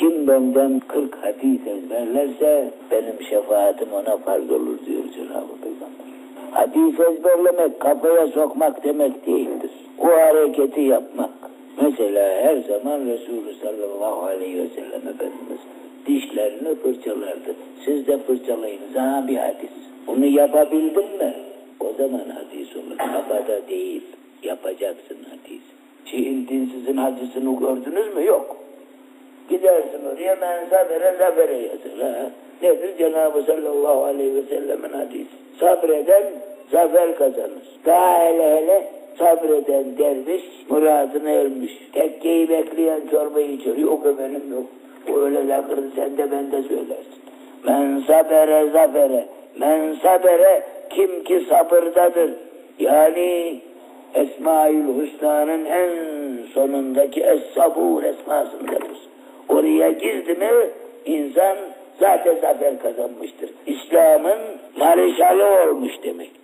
Kim benden 40 hadis ezberlerse benim şefaatim ona farz olur diyor Cenab-ı Peygamber. Hadis ezberlemek kafaya sokmak demek değildir. O hareketi yapmak. Mesela her zaman Resulü sallallahu aleyhi ve sellem Efendimiz dişlerini fırçalardı. Siz de fırçalayınız. Ha bir hadis. Bunu yapabildin mi? O zaman hadis olur. Kafada değil. Yapacaksın hadis. Şiir dinsizin hadisini gördünüz mü? Yok. Oraya men sabere. Ha? Nedir? Cenab-ı sallallahu aleyhi ve sellemin hadisi. Sabreden zafer kazanır. Daha hele hele sabreden derviş muradına ermiş. Tekkeyi bekleyen çorbayı içiyor. Yok efendim yok. Öyle lakırdı sen de ben de söylersin. Men sabere zafere. Men sabere kim ki sabırdadır. Yani Esmaül Hüsna'nın en sonundaki Es-Sabur esmasındadır. Girdi mi insan zaten zafer kazanmıştır. İslam'ın marişalı olmuş demek.